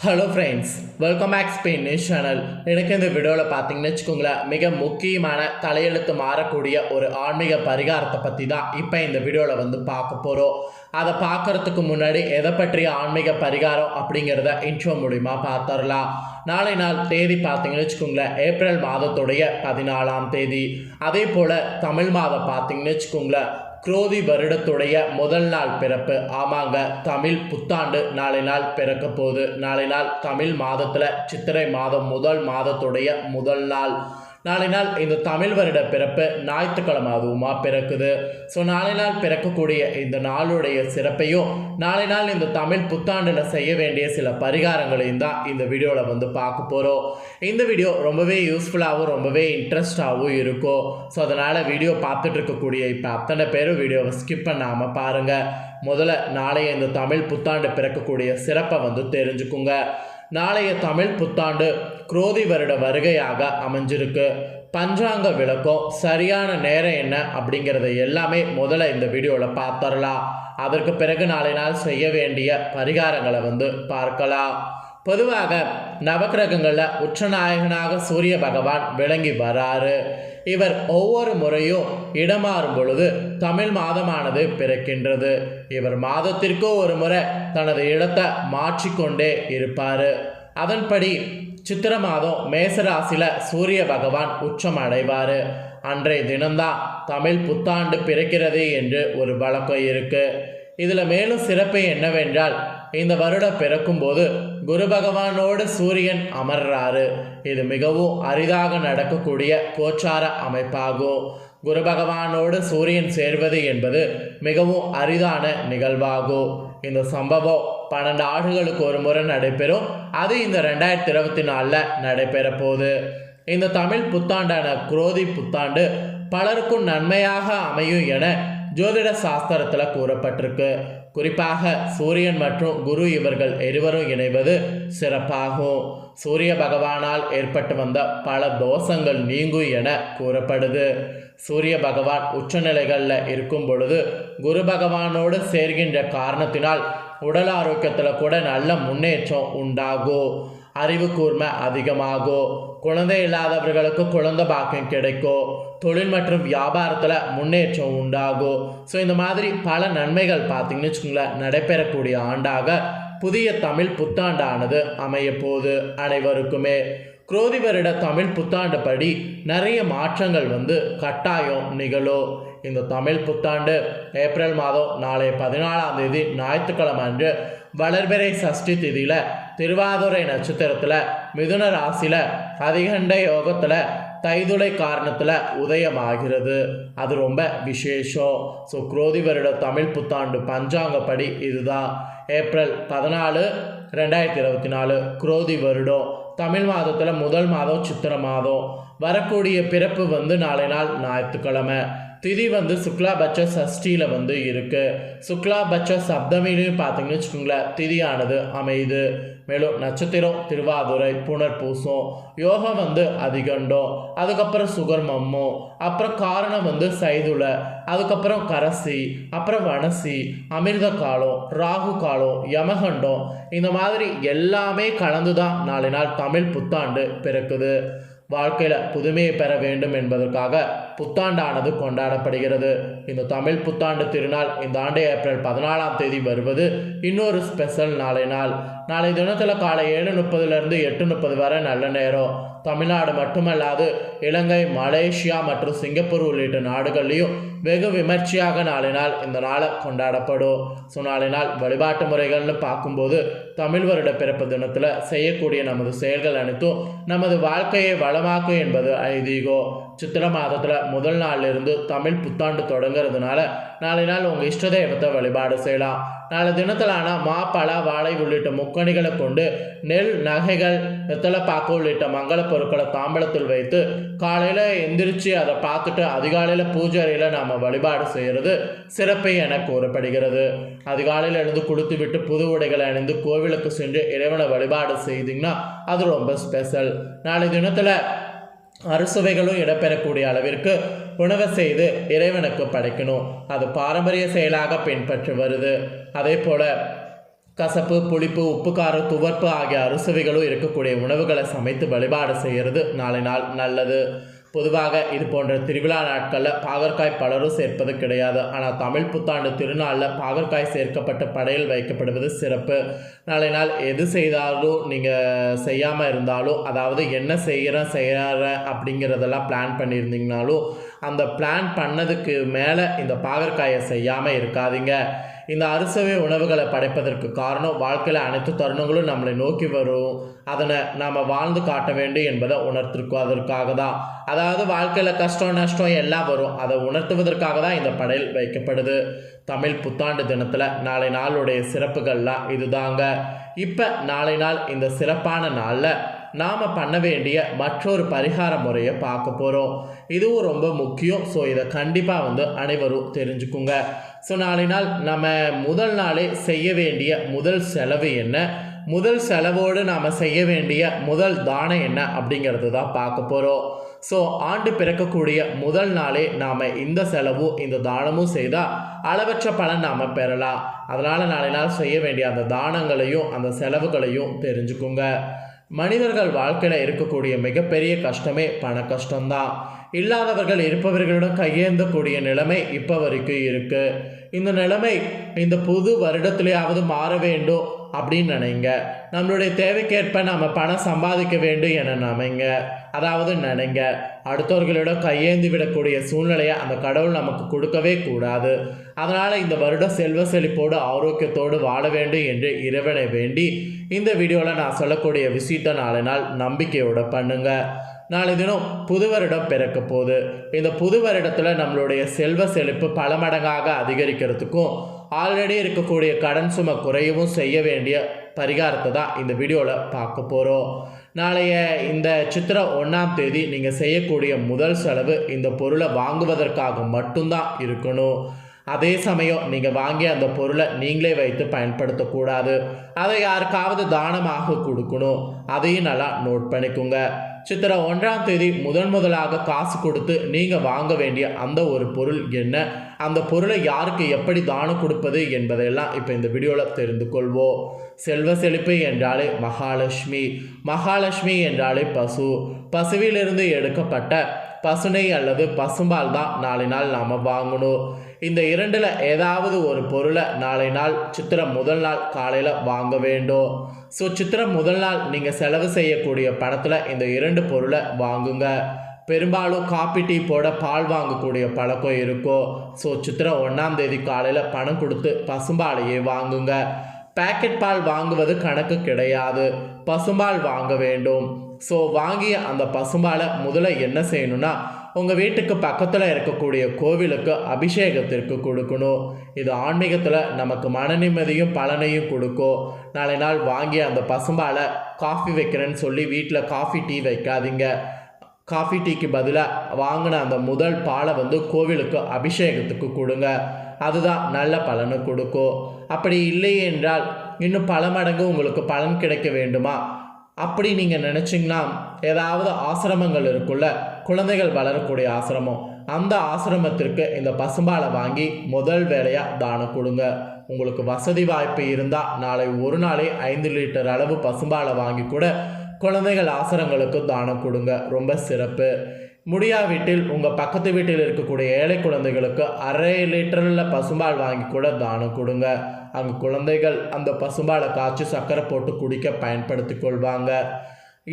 Hello friends welcome back Spain news channel எனக்கு இந்த வீடியோவில் பார்த்தீங்கன்னு வச்சுக்கோங்களேன் மிக முக்கியமான தலையெழுத்து மாறக்கூடிய ஒரு ஆன்மீக பரிகாரத்தை பற்றி தான் இப்போ இந்த வீடியோவில் வந்து பார்க்க போகிறோம் அதை பார்க்கறதுக்கு முன்னாடி எதை பற்றிய ஆன்மீக பரிகாரம் அப்படிங்கிறத இன்ட்ரோ மூலிமா பார்த்துடலாம். நாளை நாள் தேதி பார்த்தீங்கன்னு வச்சுக்கோங்களேன் ஏப்ரல் மாதத்துடைய பதினாலாம் தேதி. அதே போல் தமிழ் மாதம் பார்த்தீங்கன்னு வச்சுக்கோங்களேன் குரோதி வருடத்துடைய முதல் நாள் பிறப்பு. ஆமாங்க தமிழ் புத்தாண்டு நாளை நாள் பிறக்க போகுது. நாளை நாள் தமிழ் மாதத்தில் சித்திரை மாதம் முதல் மாதத்துடைய முதல் நாள். நாளை நாள் இந்த தமிழ் வருட பிறப்பு ஞாயிற்றுக்கிழமை அதுவுமா பிறக்குது. ஸோ நாளை நாள் பிறக்கக்கூடிய இந்த நாளுடைய சிறப்பையும் நாளை நாள் இந்த தமிழ் புத்தாண்டில் செய்ய வேண்டிய சில பரிகாரங்களையும் தான் இந்த வீடியோவில் வந்து பார்க்க போகிறோம் இந்த வீடியோ ரொம்பவே யூஸ்ஃபுல்லாகவும் ரொம்பவே இன்ட்ரெஸ்டாகவும் இருக்கும். ஸோ அதனால் வீடியோ பார்த்துட்டு இருக்கக்கூடிய இப்போ அத்தனை பேரும் வீடியோவை ஸ்கிப் பண்ணாமல் பாருங்கள் முதல்ல நாளைய இந்த தமிழ் புத்தாண்டு பிறக்கக்கூடிய சிறப்பை வந்து தெரிஞ்சுக்குங்க. நாளைய தமிழ் புத்தாண்டு குரோதி வருட வருகையாக அமைஞ்சிருக்கு. பஞ்சாங்க விளக்கம் சரியான நேரம் என்ன அப்படிங்கிறத எல்லாமே முதல்ல இந்த வீடியோவில் பார்த்துடலாம். அதற்கு பிறகு நாளை நாள் செய்ய வேண்டிய பரிகாரங்களை வந்து பார்க்கலாம். பொதுவாக நவக்கிரகங்களில் உச்சநாயகனாக சூரிய பகவான் விளங்கி வராரு. இவர் ஒவ்வொரு முறையும் இடமாறும் பொழுது தமிழ் மாதமானது பிறக்கின்றது. இவர் மாதத்திற்கோ ஒரு முறை தனது இடத்தை மாற்றிக்கொண்டே இருப்பார். அதன்படி சித்திர மாதம் மேசராசியில் சூரிய பகவான் உச்சம் அடைவார். அன்றைய தினம்தான் தமிழ் புத்தாண்டு பிறக்கிறது என்று ஒரு வழக்கம் இருக்குது இதில் மேலும் சிறப்பு என்னவென்றால் இந்த வருடம் பிறக்கும்போது குரு பகவானோடு சூரியன் அமர்றாரு. இது மிகவும் அரிதாக நடக்கக்கூடிய கோச்சார அமைப்பாகும். குரு பகவானோடு சூரியன் சேர்வது என்பது மிகவும் அரிதான நிகழ்வாகும். இந்த சம்பவம் பன்னெண்டு ஆண்டுகளுக்கு ஒரு முறை நடைபெறும். அது இந்த ரெண்டாயிரத்தி இருபத்தி நாலில் நடைபெற போகுது இந்த தமிழ் புத்தாண்டான குரோதி புத்தாண்டு பலருக்கும் நன்மையாக அமையும் என ஜோதிட சாஸ்திரத்தில் கூறப்பட்டிருக்கு. குறிப்பாக சூரியன் மற்றும் குரு இவர்கள் இருவரும் இணைவது சிறப்பாகும். சூரிய பகவானால் ஏற்பட்டு வந்த பல தோஷங்கள் நீங்கும் என கூறப்படுது. சூரிய பகவான் உச்சநிலைகளில் இருக்கும் பொழுது குரு பகவானோடு சேர்கின்ற காரணத்தினால் உடல் ஆரோக்கியத்தில் கூட நல்ல முன்னேற்றம் உண்டாகும். அறிவு கூர்மை அதிகமாகும் குழந்தை இல்லாதவர்களுக்கு குழந்தை பாக்கியம் கிடைக்கும் தொழில் மற்றும் வியாபாரத்தில் முன்னேற்றம் உண்டாகும் ஸோ இந்த மாதிரி பல நன்மைகள் பார்த்தீங்கன்னு வச்சுக்கோங்களேன் நடைபெறக்கூடிய ஆண்டாக புதிய தமிழ் புத்தாண்டானது அமைய போகுது அனைவருக்குமே. குரோதி வருட தமிழ் புத்தாண்டு படி நிறைய மாற்றங்கள் வந்து கட்டாயம் நிகழும். இந்த தமிழ் புத்தாண்டு ஏப்ரல் மாதம் நாளை பதினாலாம் தேதி ஞாயிற்றுக்கிழமை அன்று வளர்பிறை சஷ்டி திதியில் திருவாதுரை நட்சத்திரத்தில் மிதுன ராசியில் அதிகண்ட யோகத்தில் தைதுளை காரணத்தில் உதயமாகிறது. அது ரொம்ப விசேஷம். ஸோ குரோதி வருட தமிழ் புத்தாண்டு பஞ்சாங்கப்படி இதுதான். ஏப்ரல் பதினாலு ரெண்டாயிரத்தி இருபத்தி நாலு குரோதி வருடம். தமிழ் மாதத்தில் முதல் மாதம் சித்திர மாதம். வரக்கூடிய பிறப்பு வந்து நாளை நாள் ஞாயிற்றுக்கிழமை. திதி வந்து சுக்லாபட்ச சஷ்டியில் வந்து இருக்குது சுக்லாபட்ச சப்தமிலையும் பார்த்தீங்கன்னு வச்சுக்கோங்களேன் திதியானது அமையுது. மேலும் நட்சத்திரம் திருவாதுரை புனர்பூசம் யோகம் வந்து அதிகண்டம் அதுக்கப்புறம் சுகர்மம்மம் அப்புறம் காரணம் வந்து சைதுல அதுக்கப்புறம் கரசி அப்புறம் வனசி அமிர்த காலம் ராகு காலம் யமகண்டம் இந்த மாதிரி எல்லாமே கலந்து தான் நாளை நாள் தமிழ் புத்தாண்டு பிறக்குது. வாழ்க்கையில் புதுமையை பெற வேண்டும் என்பதற்காக புத்தாண்டானது கொண்டாடப்படுகிறது. இந்த தமிழ் புத்தாண்டு திருநாள் இந்த ஆண்டு ஏப்ரல் பதினாலாம் தேதி வருவது இன்னொரு ஸ்பெஷல் நாளை நாள் நாளை தினத்தில் காலை ஏழு முப்பதுலேருந்து எட்டு முப்பது வரை நல்ல நேரம். தமிழ்நாடு மட்டுமல்லாது இலங்கை மலேசியா மற்றும் சிங்கப்பூர் உள்ளிட்ட நாடுகள்லையும் வெகு விமர்சையாக நாளை நாள் இந்த நாளை கொண்டாடப்படும். ஸோ நாளினால் வழிபாட்டு முறைகள்னு பார்க்கும்போது தமிழ் வருட பிறப்பு தினத்தில் செய்யக்கூடிய நமது செயல்கள் அனைத்தும் நமது வாழ்க்கையை வளமாக்கும் என்பது ஐதீகம். சித்திரை மாதத்தில் முதல் நாளிலிருந்து தமிழ் புத்தாண்டு தொடங்குறதுனால நாளை நாள் உங்கள் இஷ்ட தெய்வத்தை வழிபாடு செய்யலாம். நாளை தினத்தில் ஆனால் மா வாழை உள்ளிட்ட முக்கணிகளை கொண்டு நெல் நகைகள் வெத்தலைப்பாக்கு உள்ளிட்ட மங்கள பொருட்களை தாம்பளத்தில் வைத்து காலையில் எந்திரிச்சு அதை பார்த்துட்டு அதிகாலையில் பூஜை அறையில் நாம் வழிபாடு செய்கிறது சிறப்பு என கூறப்படுகிறது. அதிகாலையில் எழுந்து கொடுத்து விட்டு புது உடைகளை அணிந்து கோவிலுக்கு சென்று இறைவனை வழிபாடு செய்தீங்கன்னா அது ரொம்ப ஸ்பெஷல் நாளை தினத்தில் அறுசுவைகளும் இடம்பெறக்கூடிய அளவிற்கு உணவை செய்து இறைவனுக்கு படைக்கணும். அது பாரம்பரிய செயலாக பின்பற்றி வருது. அதே போல் கசப்பு புளிப்பு உப்பு காரம் துவர்ப்பு ஆகிய அறுசுவைகளும் இருக்கக்கூடிய உணவுகளை சமைத்து வழிபாடு செய்கிறது நாளை நாள் நல்லது. பொதுவாக இது போன்ற திருவிழா நாட்களில் பாகற்காய் பலரும் சேர்ப்பது கிடையாது. ஆனால் தமிழ் புத்தாண்டு திருநாளில் பாகற்காய் சேர்க்கப்பட்ட படையில் வைக்கப்படுவது சிறப்பு. நாளை நாள் எது செய்தாலும் நீங்கள் செய்யாமல் இருந்தாலும் அதாவது என்ன செய்கிறேன் செய்கிறேன் அப்படிங்கிறதெல்லாம் பிளான் பண்ணியிருந்தீங்கனாலும் அந்த பிளான் பண்ணதுக்கு மேலே இந்த பாகற்காயை செய்யாமல் இருக்காதீங்க. இந்த அறுசுவை உணவுகளை படைப்பதற்கு காரணம் வாழ்க்கையில் அனைத்து தருணங்களும் நம்மளை நோக்கி வரும். அதனை நாம் வாழ்ந்து காட்ட வேண்டும் என்பதை உணர்த்திருக்கோம் அதற்காக தான். அதாவது வாழ்க்கையில் கஷ்டம் நஷ்டம் எல்லாம் வரும். அதை உணர்த்துவதற்காக தான் இந்த படையல் வைக்கப்படுது. தமிழ் புத்தாண்டு தினத்தில் நாளை நாளுடைய சிறப்புகள்லாம் இதுதாங்க. இப்போ நாளை நாள் இந்த சிறப்பான நாளில் நாம் பண்ண வேண்டிய மற்றொரு பரிகார முறையை பார்க்க போகிறோம் இதுவும் ரொம்ப முக்கியம். ஸோ இதை கண்டிப்பாக வந்து அனைவரும் தெரிஞ்சுக்குங்க. ஸோ நாளை நாள் நம்ம முதல் நாளே செய்ய வேண்டிய முதல் செலவு என்ன? முதல் செலவோடு நாம் செய்ய வேண்டிய முதல் தானம் என்ன அப்படிங்கிறது தான் பார்க்க போகிறோம் ஸோ ஆண்டு பிறக்கக்கூடிய முதல் நாளே நாம் இந்த செலவும் இந்த தானமும் செய்தால் அளவற்ற பலன் நாம் பெறலாம். அதனால் நாளை நாள் செய்ய வேண்டிய அந்த தானங்களையும் அந்த செலவுகளையும் தெரிஞ்சுக்குங்க. மனிதர்கள் வாழ்க்கையில் இருக்கக்கூடிய மிகப்பெரிய கஷ்டமே பண கஷ்டம்தான். இல்லாதவர்கள் இருப்பவர்களிடம் கையேந்தக்கூடிய நிலைமை இப்போ வரைக்கும் இருக்குது இந்த நிலைமை இந்த புது வருடத்திலேயாவது மாற வேண்டும். அப்படின்னு நினைங்க. நம்மளுடைய தேவைக்கேற்ப நம்ம பணம் சம்பாதிக்க வேண்டும் என நினைங்க. அதாவது நினைங்க. அடுத்தவர்களிடம் கையேந்தி விடக்கூடிய சூழ்நிலையை அந்த கடவுள் நமக்கு கொடுக்கவே கூடாது. அதனால் இந்த வருடம் செல்வ செழிப்போடு ஆரோக்கியத்தோடு வாழ வேண்டும் என்று இறைவனை வேண்டி இந்த வீடியோவில் நான் சொல்லக்கூடிய விஷயத்தை நாளை நாள் நம்பிக்கையோடு பண்ணுங்கள் நாளை தினம் புது வருடம் பிறக்க போகுது. இந்த புது வருடத்தில் நம்மளுடைய செல்வ செழிப்பு பல மடங்காக அதிகரிக்கிறதுக்கும் ஆல்ரெடி இருக்கக்கூடிய கடன் சுமை குறையவும் செய்ய வேண்டிய பரிகாரத்தை தான் இந்த வீடியோவில் பார்க்க போகிறோம் நாளைய இந்த சித்திரை ஒன்றாம் தேதி நீங்கள் செய்யக்கூடிய முதல் செலவு இந்த பொருளை வாங்குவதற்காக மட்டும்தான் இருக்கணும். அதே சமயம் நீங்கள் வாங்கிய அந்த பொருளை நீங்களே வைத்து பயன்படுத்தக்கூடாது அதை யாருக்காவது தானமாக கொடுக்கணும். அதையும் நல்லா நோட் பண்ணிக்கோங்க. சித்திரை ஒன்றாம் தேதி முதன் முதலாக காசு கொடுத்து நீங்கள் வாங்க வேண்டிய அந்த ஒரு பொருள் என்ன? அந்த பொருளை யாருக்கு எப்படி தானம் கொடுப்பது என்பதையெல்லாம் இப்போ இந்த வீடியோவில் தெரிந்து கொள்வோம். செல்வ செழிப்பு என்றாலே மகாலட்சுமி மகாலட்சுமி என்றாலே பசு. பசுவிலிருந்து எடுக்கப்பட்ட பசுனை அல்லது பசும்பால் தான் நாளை நாள் நாம் வாங்கணும். இந்த இரண்டில் ஏதாவது ஒரு பொருளை நாளை நாள் சித்திரை முதல் நாள் காலையில் வாங்க வேண்டும். ஸோ சித்திரம் முதல் நாள் நீங்கள் செலவு செய்யக்கூடிய பணத்தில் இந்த இரண்டு பொருளை வாங்குங்க. பெரும்பாலும் காப்பி டீ போட பால் வாங்கக்கூடிய பழக்கம் இருக்கும் ஸோ சித்திரம் ஒன்றாம் தேதி காலையில் பணம் கொடுத்து பசும்பாலையே வாங்குங்க. பேக்கெட் பால் வாங்குவது கணக்கு கிடையாது. பசும்பால் வாங்க வேண்டும். ஸோ வாங்கிய அந்த பசும்பாலை முதல்ல என்ன செய்யணும்னா உங்கள் வீட்டுக்கு பக்கத்தில் இருக்கக்கூடிய கோவிலுக்கு அபிஷேகத்திற்கு கொடுக்கணும். இது ஆன்மீகத்தில் நமக்கு மன நிம்மதியும் பலனையும் கொடுக்கும். நாளை நாள் வாங்கி அந்த பசும்பாலை காஃபி வைக்கிறேன்னு சொல்லி வீட்டில் காஃபி டீ வைக்காதீங்க. காஃபி டீக்கு பதிலாக வாங்கின அந்த முதல் பாலை வந்து கோவிலுக்கு அபிஷேகத்துக்கு கொடுங்க. அதுதான் நல்ல பலனை கொடுக்கும். அப்படி இல்லை என்றால் இன்னும் பல மடங்கு உங்களுக்கு பலன் கிடைக்க வேண்டுமா? அப்படி நீங்கள் நினச்சிங்கன்னா ஏதாவது ஆசிரமங்கள் இருக்குல்ல குழந்தைகள் வளரக்கூடிய ஆசிரமம் அந்த ஆசிரமத்திற்கு இந்த பசும்பாலை வாங்கி முதல் வேலையாக தானம் கொடுங்க. உங்களுக்கு வசதி வாய்ப்பு இருந்தால் நாளை ஒரு நாளே ஐந்து லிட்டர் அளவு பசும்பாலை வாங்கி கூட குழந்தைகள் ஆசிரங்களுக்கு தானம் கொடுங்க. ரொம்ப சிறப்பு. முடியா வீட்டில் உங்கள் பக்கத்து வீட்டில் இருக்கக்கூடிய ஏழை குழந்தைகளுக்கு அரை லிட்டரில் பசும்பால் வாங்கி கூட தானம் கொடுங்க. அங்கே குழந்தைகள் அந்த பசும்பாலை காய்ச்சி சர்க்கரை போட்டு குடிக்க பயன்படுத்தி கொள்வாங்க.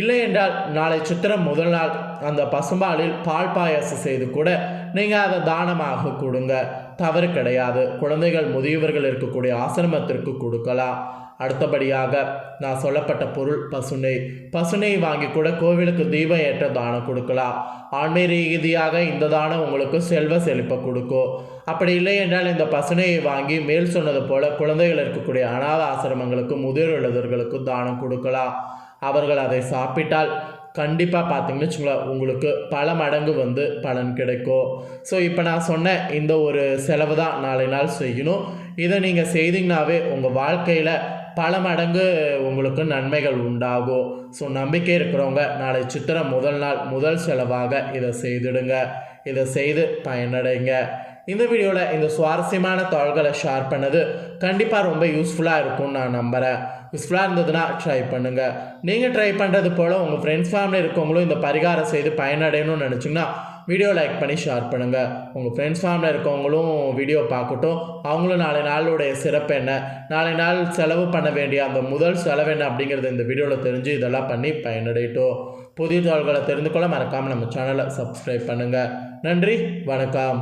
இல்லை என்றால் நாளை சித்திரம் முதல் நாள் அந்த பசும்பாலில் பால் பாயாசம் செய்து கூட நீங்கள் அதை தானமாக கொடுங்க. தவறு கிடையாது. குழந்தைகள் முதியவர்கள் இருக்கக்கூடிய ஆசிரமத்திற்கு கொடுக்கலாம். அடுத்தபடியாக நான் சொல்லப்பட்ட பொருள் பசுனை பசுனை வாங்கி கூட கோவிலுக்கு தீபம் ஏற்ற தானம் கொடுக்கலாம். ஆன்மீக ரீதியாக இந்த தானம் உங்களுக்கு செல்வ செழிப்பை கொடுக்கும். அப்படி இல்லை என்றால் இந்த பசுனையை வாங்கி மேல் சொன்னது போல குழந்தைகள் இருக்கக்கூடிய அனாத ஆசிரமங்களுக்கு முதியோர் எழுதர்களுக்கு தானம் கொடுக்கலாம். அவர்கள் அதை சாப்பிட்டால் கண்டிப்பாக பார்த்தீங்கன்னு வச்சுங்களேன் உங்களுக்கு பல மடங்கு வந்து பலன் கிடைக்கும். ஸோ இப்போ நான் சொன்ன இந்த ஒரு செலவு தான் நாளை நாள் செய்யணும். இதை நீங்கள் செய்தீங்கனாவே உங்கள் வாழ்க்கையில் பல மடங்கு உங்களுக்கு நன்மைகள் உண்டாகும். ஸோ நம்பிக்கை இருக்கிறவங்க நாளை சித்திரை முதல் நாள் முதல் செலவாக இதை செய்திடுங்க. இதை செய்து பயனடைங்க. இந்த வீடியோவில் இந்த சுவாரஸ்யமான தகவல்களை ஷேர் பண்ணது கண்டிப்பாக ரொம்ப யூஸ்ஃபுல்லாக இருக்கும்னு நான் நம்புகிறேன் யூஸ்ஃபுல்லாக இருந்ததுன்னா ட்ரை பண்ணுங்கள் நீங்கள் ட்ரை பண்ணுறது போல் உங்கள் ஃப்ரெண்ட்ஸ் ஃபேமிலி இருக்கவங்களும் இந்த பரிகாரம் செய்து பயனடையணும்னு நினச்சிங்கன்னா வீடியோ லைக் பண்ணி ஷேர் பண்ணுங்கள் உங்கள் ஃப்ரெண்ட்ஸ் ஃபேமிலியில் இருக்கவங்களும் வீடியோ பார்க்கட்டும். அவங்களும் நாளை நாளுடைய சிறப்பு என்ன? நாளை நாள் செலவு பண்ண வேண்டிய அந்த முதல் செலவு என்ன அப்படிங்கிறது இந்த வீடியோவில் தெரிஞ்சு இதெல்லாம் பண்ணி பயனடையட்டும். புதிய தகவல்களை தெரிந்து கொள்ள மறக்காமல் நம்ம சேனலை சப்ஸ்கிரைப் பண்ணுங்கள் நன்றி வணக்கம்.